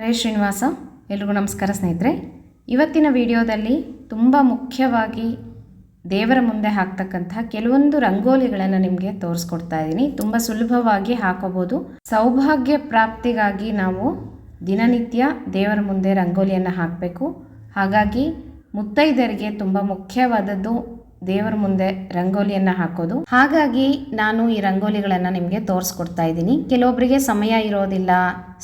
ಹರೇ ಶ್ರೀನಿವಾಸ, ಎಲ್ರಿಗೂ ನಮಸ್ಕಾರ ಸ್ನೇಹಿತರೆ. ಇವತ್ತಿನ ವಿಡಿಯೋದಲ್ಲಿ ತುಂಬ ಮುಖ್ಯವಾಗಿ ದೇವರ ಮುಂದೆ ಹಾಕ್ತಕ್ಕಂತಹ ಕೆಲವೊಂದು ರಂಗೋಲಿಗಳನ್ನು ನಿಮಗೆ ತೋರಿಸ್ಕೊಡ್ತಾ ಇದ್ದೀನಿ. ತುಂಬ ಸುಲಭವಾಗಿ ಹಾಕೋಬೋದು. ಸೌಭಾಗ್ಯ ಪ್ರಾಪ್ತಿಗಾಗಿ ನಾವು ದಿನನಿತ್ಯ ದೇವರ ಮುಂದೆ ರಂಗೋಲಿಯನ್ನು ಹಾಕಬೇಕು. ಹಾಗಾಗಿ ಮುತ್ತೈದೆಯರಿಗೆ ತುಂಬ ಮುಖ್ಯವಾದದ್ದು ದೇವರ ಮುಂದೆ ರಂಗೋಲಿಯನ್ನು ಹಾಕೋದು. ಹಾಗಾಗಿ ನಾನು ಈ ರಂಗೋಲಿಗಳನ್ನು ನಿಮಗೆ ತೋರಿಸ್ಕೊಡ್ತಾ ಇದ್ದೀನಿ. ಕೆಲವೊಬ್ಬರಿಗೆ ಸಮಯ ಇರೋದಿಲ್ಲ,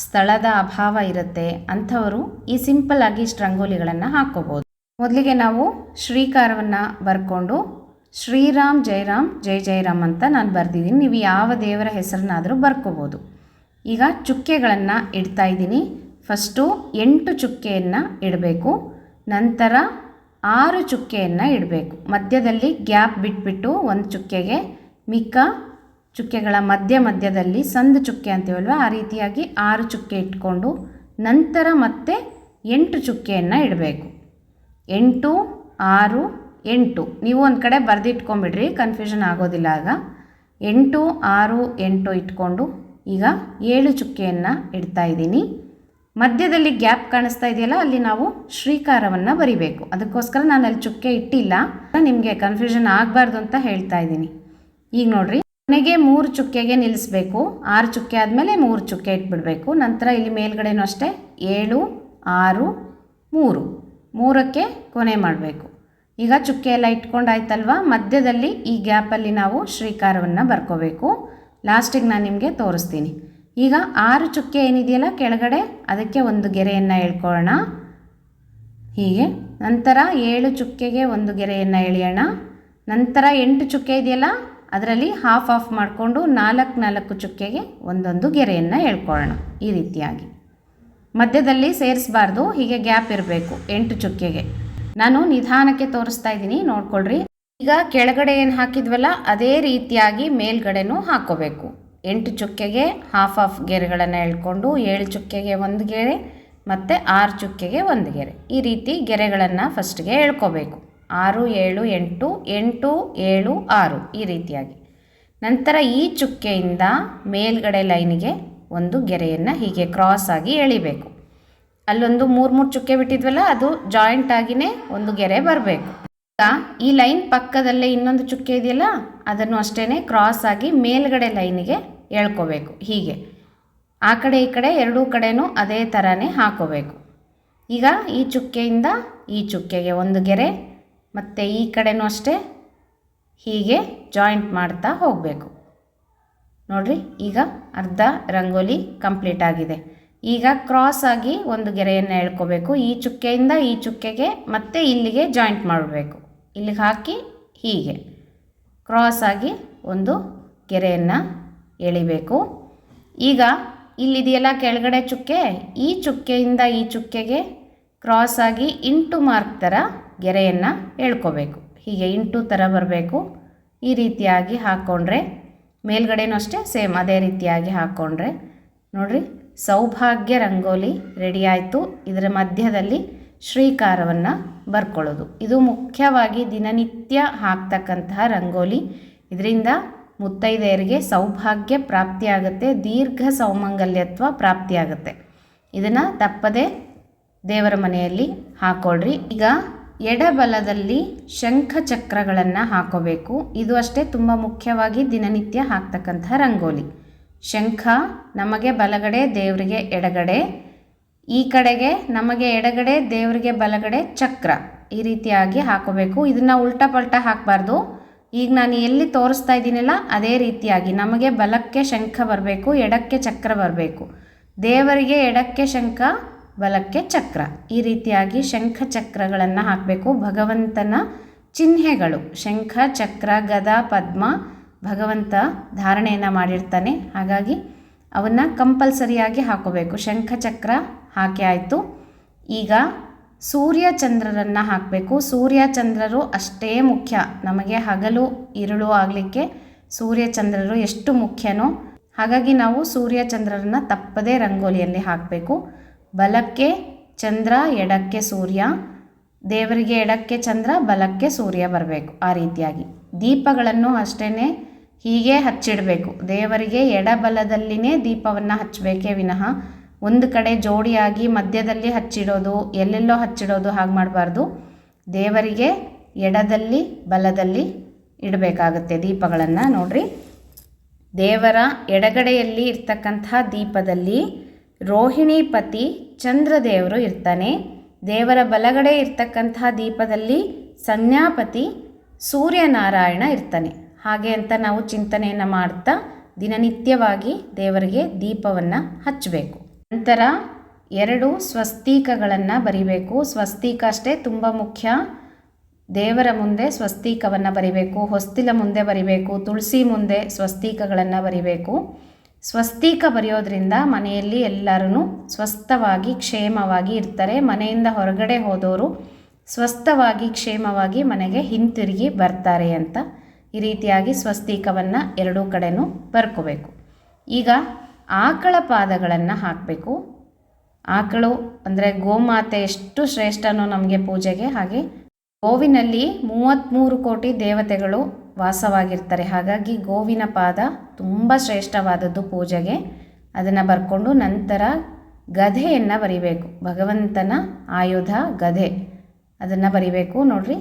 ಸ್ಥಳದ ಅಭಾವ ಇರುತ್ತೆ, ಅಂಥವರು ಈ ಸಿಂಪಲ್ ಆಗಿ ಇಷ್ಟು ರಂಗೋಲಿಗಳನ್ನು ಹಾಕ್ಕೋಬೋದು ಮೊದಲಿಗೆ ನಾವು ಶ್ರೀಕಾರವನ್ನು ಬರ್ಕೊಂಡು ಶ್ರೀರಾಮ್ ಜೈರಾಮ್ ಜೈ ಜೈರಾಮ್ ಅಂತ ನಾನು ಬರ್ದಿದ್ದೀನಿ. ನೀವು ಯಾವ ದೇವರ ಹೆಸರನ್ನಾದರೂ ಬರ್ಕೋಬೋದು. ಈಗ ಚುಕ್ಕೆಗಳನ್ನು ಇಡ್ತಾ ಇದ್ದೀನಿ. ಫಸ್ಟು ಎಂಟು ಚುಕ್ಕೆಯನ್ನು ಇಡಬೇಕು. ನಂತರ ಆರು ಚುಕ್ಕೆಯನ್ನು ಇಡಬೇಕು. ಮಧ್ಯದಲ್ಲಿ ಗ್ಯಾಪ್ ಬಿಟ್ಬಿಟ್ಟು ಒಂದು ಚುಕ್ಕೆಗೆ ಮಿಕ್ಕ ಚುಕ್ಕೆಗಳ ಮಧ್ಯ ಮಧ್ಯದಲ್ಲಿ ಸಂದು ಚುಕ್ಕೆ ಅಂತೀವಲ್ವ, ಆ ರೀತಿಯಾಗಿ ಆರು ಚುಕ್ಕೆ ಇಟ್ಕೊಂಡು ನಂತರ ಮತ್ತೆ ಎಂಟು ಚುಕ್ಕೆಯನ್ನು ಇಡಬೇಕು. ಎಂಟು, ಆರು, ಎಂಟು. ನೀವು ಒಂದು ಕಡೆ ಬರೆದಿಟ್ಕೊಂಬಿಡ್ರಿ ಕನ್ಫ್ಯೂಷನ್ ಆಗೋದಿಲ್ಲ ಆಗ. ಎಂಟು, ಆರು, ಎಂಟು ಇಟ್ಕೊಂಡು ಈಗ ಏಳು ಚುಕ್ಕೆಯನ್ನು ಇಡ್ತಾ ಇದ್ದೀನಿ. ಮಧ್ಯದಲ್ಲಿ ಗ್ಯಾಪ್ ಕಾಣಿಸ್ತಾ ಇದೆಯಲ್ಲ, ಅಲ್ಲಿ ನಾವು ಶ್ರೀಕಾರವನ್ನು ಬರಿಬೇಕು. ಅದಕ್ಕೋಸ್ಕರ ನಾನು ಅಲ್ಲಿ ಚುಕ್ಕೆ ಇಟ್ಟಿಲ್ಲ. ನಿಮಗೆ ಕನ್ಫ್ಯೂಷನ್ ಆಗಬಾರ್ದು ಅಂತ ಹೇಳ್ತಾ ಇದ್ದೀನಿ. ಈಗ ನೋಡ್ರಿ, ಕೊನೆಗೆ ಮೂರು ಚುಕ್ಕೆಗೆ ನಿಲ್ಲಿಸ್ಬೇಕು. ಆರು ಚುಕ್ಕೆ ಆದಮೇಲೆ ಮೂರು ಚುಕ್ಕೆ ಇಟ್ಬಿಡಬೇಕು. ನಂತರ ಇಲ್ಲಿ ಮೇಲ್ಗಡೆನೂ ಅಷ್ಟೇ, ಏಳು, ಆರು, ಮೂರು. ಮೂರಕ್ಕೆ ಕೊನೆ ಮಾಡಬೇಕು. ಈಗ ಚುಕ್ಕೆ ಎಲ್ಲ ಇಟ್ಕೊಂಡಾಯ್ತಲ್ವಾ? ಮಧ್ಯದಲ್ಲಿ ಈ ಗ್ಯಾಪಲ್ಲಿ ನಾವು ಶ್ರೀಕಾರವನ್ನು ಬರ್ಕೋಬೇಕು. ಲಾಸ್ಟಿಗೆ ನಾನು ನಿಮಗೆ ತೋರಿಸ್ತೀನಿ. ಈಗ ಆರು ಚುಕ್ಕೆ ಏನಿದೆಯಲ್ಲ ಕೆಳಗಡೆ, ಅದಕ್ಕೆ ಒಂದು ಗೆರೆಯನ್ನು ಎಳ್ಕೊಳ್ಳೋಣ. ಹೀಗೆ, ನಂತರ ಏಳು ಚುಕ್ಕೆಗೆ ಒಂದು ಗೆರೆಯನ್ನು ಎಳೆಯೋಣ. ನಂತರ ಎಂಟು ಚುಕ್ಕೆ ಇದೆಯಲ್ಲ, ಅದರಲ್ಲಿ ಹಾಫ್ ಆಫ್ ಮಾಡಿಕೊಂಡು ನಾಲ್ಕು ನಾಲ್ಕು ಚುಕ್ಕೆಗೆ ಒಂದೊಂದು ಗೆರೆಯನ್ನು ಎಳ್ಕೊಳ್ಳೋಣ, ಈ ರೀತಿಯಾಗಿ. ಮಧ್ಯದಲ್ಲಿ ಸೇರಿಸಬಾರ್ದು, ಹೀಗೆ ಗ್ಯಾಪ್ ಇರಬೇಕು ಎಂಟು ಚುಕ್ಕೆಗೆ. ನಾನು ನಿಧಾನಕ್ಕೆ ತೋರಿಸ್ತಾ ಇದ್ದೀನಿ, ನೋಡ್ಕೊಳ್ರಿ. ಈಗ ಕೆಳಗಡೆ ಏನು ಹಾಕಿದ್ವಲ್ಲ, ಅದೇ ರೀತಿಯಾಗಿ ಮೇಲ್ಗಡೆನೂ ಹಾಕ್ಕೋಬೇಕು ಎಂಟು ಚುಕ್ಕೆಗೆ ಹಾಫ್ ಆಫ್ ಗೆರೆಗಳನ್ನು ಎಳ್ಕೊಂಡು ಏಳು ಚುಕ್ಕೆಗೆ ಒಂದು ಗೆರೆ ಮತ್ತು ಆರು ಚುಕ್ಕೆಗೆ ಒಂದು ಗೆರೆ. ಈ ರೀತಿ ಗೆರೆಗಳನ್ನು ಫಸ್ಟ್ಗೆ ಎಳ್ಕೋಬೇಕು. ಆರು, ಏಳು, ಎಂಟು ಎಂಟು, ಏಳು, ಆರು ಈ ರೀತಿಯಾಗಿ. ನಂತರ ಈ ಚುಕ್ಕೆಯಿಂದ ಮೇಲ್ಗಡೆ ಲೈನಿಗೆ ಒಂದು ಗೆರೆಯನ್ನು ಹೀಗೆ ಕ್ರಾಸ್ ಆಗಿ ಎಳಿಬೇಕು. ಅಲ್ಲೊಂದು ಮೂರು ಮೂರು ಚುಕ್ಕೆ ಬಿಟ್ಟಿದ್ವಲ್ಲ, ಅದು ಜಾಯಿಂಟ್ ಆಗಿನೇ ಒಂದು ಗೆರೆ ಬರಬೇಕು. ಈಗ ಈ ಲೈನ್ ಪಕ್ಕದಲ್ಲೇ ಇನ್ನೊಂದು ಚುಕ್ಕೆ ಇದೆಯಲ್ಲ, ಅದನ್ನು ಅಷ್ಟೇ ಕ್ರಾಸ್ ಆಗಿ ಮೇಲ್ಗಡೆ ಲೈನಿಗೆ ಎಳ್ಕೋಬೇಕು ಹೀಗೆ. ಆ ಕಡೆ ಈ ಕಡೆ ಎರಡೂ ಕಡೆನೂ ಅದೇ ಥರನೇ ಹಾಕೋಬೇಕು. ಈಗ ಈ ಚುಕ್ಕೆಯಿಂದ ಈ ಚುಕ್ಕೆಗೆ ಒಂದು ಗೆರೆ, ಮತ್ತು ಈ ಕಡೆನೂ ಅಷ್ಟೇ. ಹೀಗೆ ಜಾಯಿಂಟ್ ಮಾಡ್ತಾ ಹೋಗಬೇಕು. ನೋಡಿರಿ, ಈಗ ಅರ್ಧ ರಂಗೋಲಿ ಕಂಪ್ಲೀಟ್ ಆಗಿದೆ. ಈಗ ಕ್ರಾಸ್ ಆಗಿ ಒಂದು ಗೆರೆಯನ್ನು ಎಳ್ಕೋಬೇಕು ಈ ಚುಕ್ಕೆಯಿಂದ ಈ ಚುಕ್ಕೆಗೆ ಮತ್ತೆ ಇಲ್ಲಿಗೆ ಜಾಯಿಂಟ್ ಮಾಡಬೇಕು. ಇಲ್ಲಿಗೆ ಹಾಕಿ ಹೀಗೆ. ಕ್ರಾಸ್ ಆಗಿ ಒಂದು ಗೆರೆಯನ್ನು ಎಳಿಬೇಕು. ಈಗ ಇಲ್ಲಿದೆಯಲ್ಲ ಕೆಳಗಡೆ ಚುಕ್ಕೆ, ಈ ಚುಕ್ಕೆಯಿಂದ ಈ ಚುಕ್ಕೆಗೆ ಕ್ರಾಸ್ ಆಗಿ ಇಂಟು ಮಾರ್ಕ್ ಥರ ಗೆರೆಯನ್ನು ಎಳ್ಕೋಬೇಕು. ಹೀಗೆ ಇಂಟು ಥರ ಬರಬೇಕು. ಈ ರೀತಿಯಾಗಿ ಹಾಕ್ಕೊಂಡ್ರೆ ಮೇಲ್ಗಡೆನೂ ಅಷ್ಟೇ ಸೇಮ್, ಅದೇ ರೀತಿಯಾಗಿ ಹಾಕ್ಕೊಂಡ್ರೆ ನೋಡಿರಿ, ಸೌಭಾಗ್ಯ ರಂಗೋಲಿ ರೆಡಿ ಆಯಿತು. ಇದರ ಮಧ್ಯದಲ್ಲಿ ಶ್ರೀಕಾರವನ್ನು ಬರ್ಕೊಳ್ಳೋದು. ಇದು ಮುಖ್ಯವಾಗಿ ದಿನನಿತ್ಯ ಹಾಕ್ತಕ್ಕಂತಹ ರಂಗೋಲಿ. ಇದರಿಂದ ಮುತ್ತೈದೆಯರಿಗೆ ಸೌಭಾಗ್ಯ ಪ್ರಾಪ್ತಿಯಾಗುತ್ತೆ, ದೀರ್ಘ ಸೌಮಂಗಲ್ಯತ್ವ ಪ್ರಾಪ್ತಿಯಾಗುತ್ತೆ. ಇದನ್ನು ತಪ್ಪದೆ ದೇವರ ಮನೆಯಲ್ಲಿ ಹಾಕ್ಕೊಳ್ರಿ ಈಗ ಎಡಬಲದಲ್ಲಿ ಶಂಖ ಚಕ್ರಗಳನ್ನು ಹಾಕೋಬೇಕು. ಇದು ಅಷ್ಟೇ ತುಂಬ ಮುಖ್ಯವಾಗಿ ದಿನನಿತ್ಯ ಹಾಕ್ತಕ್ಕಂಥ ರಂಗೋಲಿ. ಶಂಖ ನಮಗೆ ಬಲಗಡೆ, ದೇವರಿಗೆ ಎಡಗಡೆ. ಈ ಕಡೆಗೆ ನಮಗೆ ಎಡಗಡೆ, ದೇವರಿಗೆ ಬಲಗಡೆ ಚಕ್ರ ಈ ರೀತಿಯಾಗಿ ಹಾಕೋಬೇಕು. ಇದನ್ನು ಉಲ್ಟಾ ಪಲ್ಟಾ ಹಾಕಬಾರ್ದು. ಈಗ ನಾನು ಎಲ್ಲಿ ತೋರಿಸ್ತಾ ಇದ್ದೀನಲ್ಲ, ಅದೇ ರೀತಿಯಾಗಿ ನಮಗೆ ಬಲಕ್ಕೆ ಶಂಖ ಬರಬೇಕು, ಎಡಕ್ಕೆ ಚಕ್ರ ಬರಬೇಕು. ದೇವರಿಗೆ ಎಡಕ್ಕೆ ಶಂಖ, ಬಲಕ್ಕೆ ಚಕ್ರ. ಈ ರೀತಿಯಾಗಿ ಶಂಖ ಚಕ್ರಗಳನ್ನು ಹಾಕಬೇಕು. ಭಗವಂತನ ಚಿಹ್ನೆಗಳು. ಶಂಖ, ಚಕ್ರ, ಗದ, ಪದ್ಮ, ಭಗವಂತ ಧಾರಣೆಯನ್ನು ಮಾಡಿರ್ತಾನೆ. ಹಾಗಾಗಿ ಅವನ್ನು ಕಂಪಲ್ಸರಿಯಾಗಿ ಹಾಕೋಬೇಕು. ಶಂಖ, ಚಕ್ರ ಹಾಕಿ ಆಯಿತು. ಈಗ ಸೂರ್ಯ ಚಂದ್ರರನ್ನು ಹಾಕಬೇಕು. ಸೂರ್ಯ ಚಂದ್ರರು ಅಷ್ಟೇ ಮುಖ್ಯ. ನಮಗೆ ಹಗಲು, ಇರುಳು ಆಗಲಿಕ್ಕೆ ಸೂರ್ಯ ಚಂದ್ರರು ಎಷ್ಟು ಮುಖ್ಯನೋ ಹಾಗಾಗಿ ನಾವು ಸೂರ್ಯ ಚಂದ್ರರನ್ನು ತಪ್ಪದೇ ರಂಗೋಲಿಯಲ್ಲಿ ಹಾಕಬೇಕು. ಬಲಕ್ಕೆ ಚಂದ್ರ, ಎಡಕ್ಕೆ ಸೂರ್ಯ. ದೇವರಿಗೆ ಎಡಕ್ಕೆ ಚಂದ್ರ, ಬಲಕ್ಕೆ ಸೂರ್ಯ ಬರಬೇಕು ಆ ರೀತಿಯಾಗಿ. ದೀಪಗಳನ್ನು ಅಷ್ಟೇ ಹೀಗೆ ಹಚ್ಚಿಡಬೇಕು. ದೇವರಿಗೆ ಎಡಬಲದಲ್ಲಿನೇ ದೀಪವನ್ನು ಹಚ್ಚಬೇಕೇ ವಿನಃ ಒಂದು ಕಡೆ ಜೋಡಿಯಾಗಿ ಮಧ್ಯದಲ್ಲಿ ಹಚ್ಚಿಡೋದು, ಎಲ್ಲೆಲ್ಲೋ ಹಚ್ಚಿಡೋದು ಹಾಗೆ ಮಾಡಬಾರ್ದು. ದೇವರಿಗೆ ಎಡದಲ್ಲಿ, ಬಲದಲ್ಲಿ ಇಡಬೇಕಾಗುತ್ತೆ ದೀಪಗಳನ್ನು, ನೋಡ್ರಿ. ದೇವರ ಎಡಗಡೆಯಲ್ಲಿ ಇರ್ತಕ್ಕಂಥ ದೀಪದಲ್ಲಿ ರೋಹಿಣಿ ಪತಿ ಚಂದ್ರದೇವರು ಇರ್ತಾನೆ. ದೇವರ ಬಲಗಡೆ ಇರ್ತಕ್ಕಂಥ ದೀಪದಲ್ಲಿ ಸಂಜ್ಞಾಪತಿ ಸೂರ್ಯನಾರಾಯಣ ಇರ್ತಾನೆ. ಹಾಗೆ ಅಂತ ನಾವು ಚಿಂತನೆಯನ್ನು ಮಾಡ್ತಾ ದಿನನಿತ್ಯವಾಗಿ ದೇವರಿಗೆ ದೀಪವನ್ನು ಹಚ್ಚಬೇಕು. ನಂತರ ಎರಡು ಸ್ವಸ್ತಿಕಗಳನ್ನು ಬರಿಬೇಕು. ಸ್ವಸ್ತಿಕ ಅಷ್ಟೇ ತುಂಬ ಮುಖ್ಯ. ದೇವರ ಮುಂದೆ ಸ್ವಸ್ತಿಕವನ್ನು ಬರಿಬೇಕು. ಹೊಸ್ತಿಲ ಮುಂದೆ ಬರಿಬೇಕು. ತುಳಸಿ ಮುಂದೆ ಸ್ವಸ್ತಿಕಗಳನ್ನು ಬರಿಬೇಕು. ಸ್ವಸ್ತಿಕ ಬರೆಯೋದ್ರಿಂದ ಮನೆಯಲ್ಲಿ ಎಲ್ಲರೂ ಸ್ವಸ್ಥವಾಗಿ, ಕ್ಷೇಮವಾಗಿ ಇರ್ತಾರೆ. ಮನೆಯಿಂದ ಹೊರಗಡೆ ಹೋದವರು ಸ್ವಸ್ಥವಾಗಿ, ಕ್ಷೇಮವಾಗಿ ಮನೆಗೆ ಹಿಂತಿರುಗಿ ಬರ್ತಾರೆ ಅಂತ ಈ ರೀತಿಯಾಗಿ ಸ್ವಸ್ತಿಕವನ್ನು ಎರಡೂ ಕಡೆನೂ ಬರ್ಕೋಬೇಕು. ಈಗ ಆಕಳ ಪಾದಗಳನ್ನು ಹಾಕಬೇಕು. ಆಕಳು ಅಂದರೆ ಗೋಮಾತೆ ಎಷ್ಟು ಶ್ರೇಷ್ಠನೋ ನಮಗೆ ಪೂಜೆಗೆ ಹಾಗೆ ಗೋವಿನಲ್ಲಿ ಮೂವತ್ತ್ಮೂರು ಕೋಟಿ ದೇವತೆಗಳು ವಾಸವಾಗಿರ್ತಾರೆ. ಹಾಗಾಗಿ ಗೋವಿನ ಪಾದ ತುಂಬ ಶ್ರೇಷ್ಠವಾದದ್ದು ಪೂಜೆಗೆ. ಅದನ್ನು ಬರ್ಕೊಂಡು ನಂತರ ಗಧೆಯನ್ನು ಬರಿಬೇಕು. ಭಗವಂತನ ಆಯುಧ ಗಧೆ. ಅದನ್ನು ಬರಿಬೇಕು ನೋಡ್ರಿ.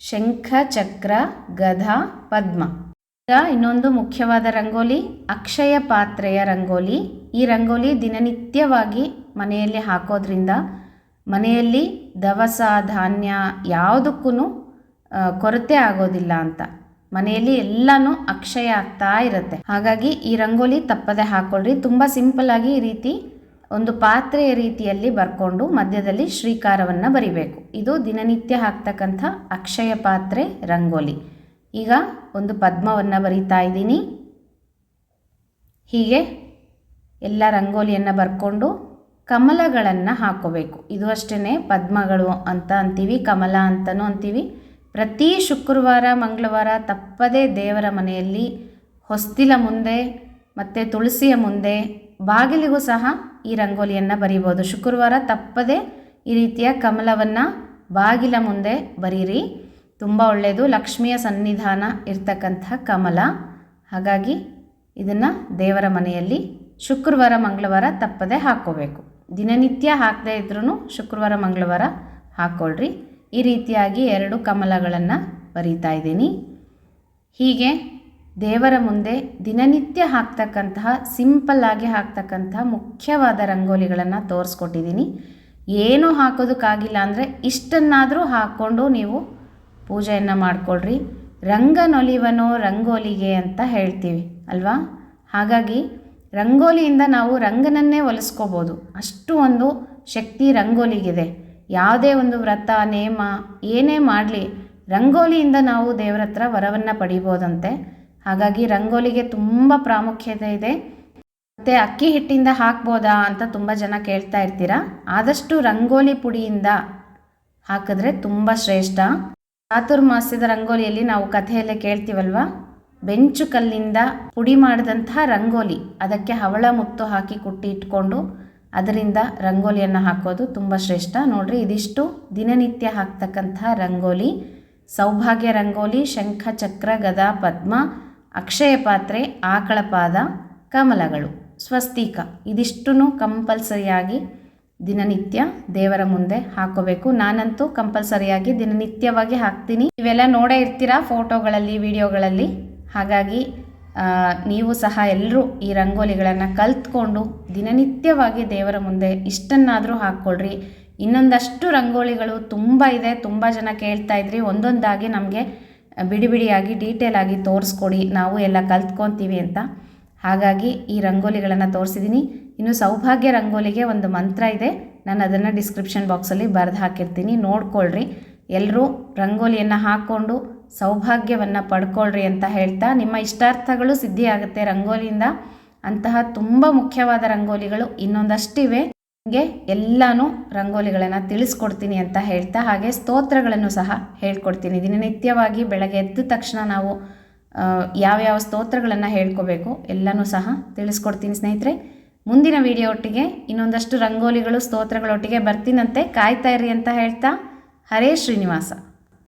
ಶಂಖ, ಚಕ್ರ, ಗಧ, ಪದ್ಮ. ಇನ್ನೊಂದು ಮುಖ್ಯವಾದ ರಂಗೋಲಿ ಅಕ್ಷಯ ಪಾತ್ರೆಯ ರಂಗೋಲಿ. ಈ ರಂಗೋಲಿ ದಿನನಿತ್ಯವಾಗಿ ಮನೆಯಲ್ಲಿ ಹಾಕೋದ್ರಿಂದ ಮನೆಯಲ್ಲಿ ದವಸ, ಧಾನ್ಯ ಯಾವುದಕ್ಕೂ ಕೊರತೆ ಆಗೋದಿಲ್ಲ ಅಂತ. ಮನೆಯಲ್ಲಿ ಎಲ್ಲನೂ ಅಕ್ಷಯ ಆಗ್ತಾ ಇರುತ್ತೆ. ಹಾಗಾಗಿ ಈ ರಂಗೋಲಿ ತಪ್ಪದೆ ಹಾಕ್ಕೊಳ್ರಿ ತುಂಬ ಸಿಂಪಲ್ಲಾಗಿ ಈ ರೀತಿ ಒಂದು ಪಾತ್ರೆಯ ರೀತಿಯಲ್ಲಿ ಬರ್ಕೊಂಡು ಮಧ್ಯದಲ್ಲಿ ಶ್ರೀಕಾರವನ್ನು ಬರಿಬೇಕು. ಇದು ದಿನನಿತ್ಯ ಹಾಕ್ತಕ್ಕಂಥ ಅಕ್ಷಯ ಪಾತ್ರೆ ರಂಗೋಲಿ. ಈಗ ಒಂದು ಪದ್ಮವನ್ನು ಬರಿತಾ ಇದ್ದೀನಿ. ಹೀಗೆ ಎಲ್ಲ ರಂಗೋಲಿಯನ್ನು ಬರ್ಕೊಂಡು ಕಮಲಗಳನ್ನು ಹಾಕೋಬೇಕು. ಇದು ಅಷ್ಟೇ ಪದ್ಮಗಳು ಅಂತ ಅಂತೀವಿ, ಕಮಲ ಅಂತಲೂ ಅಂತೀವಿ. ಪ್ರತಿ ಶುಕ್ರವಾರ, ಮಂಗಳವಾರ ತಪ್ಪದೇ ದೇವರ ಮನೆಯಲ್ಲಿ ಹೊಸ್ತಿಲ ಮುಂದೆ ಮತ್ತು ತುಳಸಿಯ ಮುಂದೆ ಬಾಗಿಲಿಗೂ ಸಹ ಈ ರಂಗೋಲಿಯನ್ನು ಬರೀಬೋದು. ಶುಕ್ರವಾರ ತಪ್ಪದೇ ಈ ರೀತಿಯ ಕಮಲವನ್ನು ಬಾಗಿಲ ಮುಂದೆ ಬರೀರಿ. ತುಂಬ ಒಳ್ಳೆಯದು. ಲಕ್ಷ್ಮಿಯ ಸನ್ನಿಧಾನ ಇರ್ತಕ್ಕಂಥ ಕಮಲ. ಹಾಗಾಗಿ ಇದನ್ನು ದೇವರ ಮನೆಯಲ್ಲಿ ಶುಕ್ರವಾರ, ಮಂಗಳವಾರ ತಪ್ಪದೆ ಹಾಕ್ಕೋಬೇಕು ದಿನನಿತ್ಯ ಹಾಕದೇ ಇದ್ರೂ ಶುಕ್ರವಾರ, ಮಂಗಳವಾರ ಹಾಕ್ಕೊಳ್ರಿ ಈ ರೀತಿಯಾಗಿ ಎರಡು ಕಮಲಗಳನ್ನು ಬರೀತಾ ಇದ್ದೀನಿ. ಹೀಗೆ ದೇವರ ಮುಂದೆ ದಿನನಿತ್ಯ ಹಾಕ್ತಕ್ಕಂತಹ ಸಿಂಪಲ್ಲಾಗಿ ಹಾಕ್ತಕ್ಕಂತಹ ಮುಖ್ಯವಾದ ರಂಗೋಲಿಗಳನ್ನು ತೋರಿಸ್ಕೊಟ್ಟಿದ್ದೀನಿ. ಏನೂ ಹಾಕೋದಕ್ಕಾಗಿಲ್ಲ ಅಂದರೆ ಇಷ್ಟನ್ನಾದರೂ ಹಾಕ್ಕೊಂಡು ನೀವು ಪೂಜೆಯನ್ನು ಮಾಡಿಕೊಳ್ರಿ. ರಂಗನೊಲಿವನೋ ರಂಗೋಲಿಗೆ ಅಂತ ಹೇಳ್ತೀವಿ, ಅಲ್ವಾ? ಹಾಗಾಗಿ ರಂಗೋಲಿಯಿಂದ ನಾವು ರಂಗನನ್ನೇ ಒಲಿಸ್ಕೋಬೋದು ಅಷ್ಟು ಒಂದು ಶಕ್ತಿ ರಂಗೋಲಿಗಿದೆ. ಯಾವುದೇ ಒಂದು ವ್ರತ, ನೇಮ, ಏನೇ ಮಾಡಲಿ, ರಂಗೋಲಿಯಿಂದ ನಾವು ದೇವರ ಹತ್ರ ವರವನ್ನು ಪಡಿಬೋದಂತೆ. ಹಾಗಾಗಿ ರಂಗೋಲಿಗೆ ತುಂಬ ಪ್ರಾಮುಖ್ಯತೆ ಇದೆ. ಮತ್ತು ಅಕ್ಕಿ ಹಿಟ್ಟಿಂದ ಹಾಕ್ಬೋದಾ ಅಂತ ತುಂಬ ಜನ ಕೇಳ್ತಾ ಇರ್ತೀರಾ? ಆದಷ್ಟು ರಂಗೋಲಿ ಪುಡಿಯಿಂದ ಹಾಕಿದ್ರೆ ತುಂಬ ಶ್ರೇಷ್ಠ. ಚಾತುರ್ಮಾಸ್ಯದ ರಂಗೋಲಿಯಲ್ಲಿ ನಾವು ಕಥೆಯಲ್ಲೇ ಕೇಳ್ತೀವಲ್ವಾ? ಬೆಂಚು ಕಲ್ಲಿಂದ ಪುಡಿ ಮಾಡಿದಂತಹ ರಂಗೋಲಿ. ಅದಕ್ಕೆ ಹವಳ ಮುತ್ತು ಹಾಕಿ ಕುಟ್ಟಿ ಇಟ್ಕೊಂಡು ಅದರಿಂದ ರಂಗೋಲಿಯನ್ನು ಹಾಕೋದು ತುಂಬ ಶ್ರೇಷ್ಠ. ನೋಡ್ರಿ, ಇದಿಷ್ಟು ದಿನನಿತ್ಯ ಹಾಕ್ತಕ್ಕಂತಹ ರಂಗೋಲಿ. ಸೌಭಾಗ್ಯ ರಂಗೋಲಿ, ಶಂಖ, ಚಕ್ರ, ಗದಾ, ಪದ್ಮ, ಅಕ್ಷಯ ಪಾತ್ರೆ ಆಕಳಪಾದ ಕಮಲಗಳು, ಸ್ವಸ್ತಿಕ. ಇದಿಷ್ಟೂ ಕಂಪಲ್ಸರಿಯಾಗಿ ದಿನನಿತ್ಯ ದೇವರ ಮುಂದೆ ಹಾಕೋಬೇಕು. ನಾನಂತೂ ಕಂಪಲ್ಸರಿಯಾಗಿ ದಿನನಿತ್ಯವಾಗಿ ಹಾಕ್ತೀನಿ. ಇವೆಲ್ಲ ನೋಡೇ ಇರ್ತೀರಾ ಫೋಟೋಗಳಲ್ಲಿ, ವಿಡಿಯೋಗಳಲ್ಲಿ? ಹಾಗಾಗಿ ನೀವು ಸಹ ಎಲ್ಲರೂ ಈ ರಂಗೋಲಿಗಳನ್ನು ಕಲ್ತ್ಕೊಂಡು ದಿನನಿತ್ಯವಾಗಿ ದೇವರ ಮುಂದೆ ಇಷ್ಟನ್ನಾದರೂ ಹಾಕ್ಕೊಳ್ರಿ. ಇನ್ನೊಂದಷ್ಟು ರಂಗೋಲಿಗಳು ತುಂಬ ಇದೆ. ತುಂಬ ಜನ ಕೇಳ್ತಾ ಇದ್ರಿ. ಒಂದೊಂದಾಗಿ ನಮಗೆ ಬಿಡಿ ಬಿಡಿಯಾಗಿ, ಡೀಟೇಲ್ ಆಗಿ ತೋರಿಸ್ಕೊಡಿ. ನಾವು ಎಲ್ಲ ಕಲ್ತ್ಕೊತೀವಿ ಅಂತ. ಹಾಗಾಗಿ ಈ ರಂಗೋಲಿಗಳನ್ನು ತೋರಿಸಿದ್ದೀನಿ ಇನ್ನು ಸೌಭಾಗ್ಯ ರಂಗೋಲಿಗೆ ಒಂದು ಮಂತ್ರ ಇದೆ. ನಾನು ಅದನ್ನು ಡಿಸ್ಕ್ರಿಪ್ಷನ್ ಬಾಕ್ಸಲ್ಲಿ ಬರೆದು ಹಾಕಿರ್ತೀನಿ. ನೋಡ್ಕೊಳ್ರಿ. ಎಲ್ಲರೂ ರಂಗೋಲಿಯನ್ನು ಹಾಕ್ಕೊಂಡು ಸೌಭಾಗ್ಯವನ್ನು ಪಡ್ಕೊಳ್ರಿ ಅಂತ ಹೇಳ್ತಾ ನಿಮ್ಮ ಇಷ್ಟಾರ್ಥಗಳು ಸಿದ್ಧಿಯಾಗುತ್ತೆ ರಂಗೋಲಿಯಿಂದ. ಅಂತಹ ತುಂಬ ಮುಖ್ಯವಾದ ರಂಗೋಲಿಗಳು ಇನ್ನೊಂದಷ್ಟಿವೆ. ನಿಮಗೆ ಎಲ್ಲನೂ ರಂಗೋಲಿಗಳನ್ನು ತಿಳಿಸ್ಕೊಡ್ತೀನಿ ಅಂತ ಹೇಳ್ತಾ ಹಾಗೆ ಸ್ತೋತ್ರಗಳನ್ನು ಸಹ ಹೇಳ್ಕೊಡ್ತೀನಿ. ದಿನನಿತ್ಯವಾಗಿ ಬೆಳಗ್ಗೆ ಎದ್ದ ತಕ್ಷಣ ನಾವು ಯಾವ್ಯಾವ ಸ್ತೋತ್ರಗಳನ್ನು ಹೇಳ್ಕೋಬೇಕು ಎಲ್ಲನೂ ಸಹ ತಿಳಿಸ್ಕೊಡ್ತೀನಿ ಸ್ನೇಹಿತರೆ. ಮುಂದಿನ ವಿಡಿಯೋ ಒಟ್ಟಿಗೆ ಇನ್ನೊಂದಷ್ಟು ರಂಗೋಲಿಗಳು, ಸ್ತೋತ್ರಗಳೊಟ್ಟಿಗೆ ಬರ್ತೀನಂತೆ. ಕಾಯ್ತಾ ಇರಿ ಅಂತ ಹೇಳ್ತಾ, ಹರೇ ಶ್ರೀನಿವಾಸ.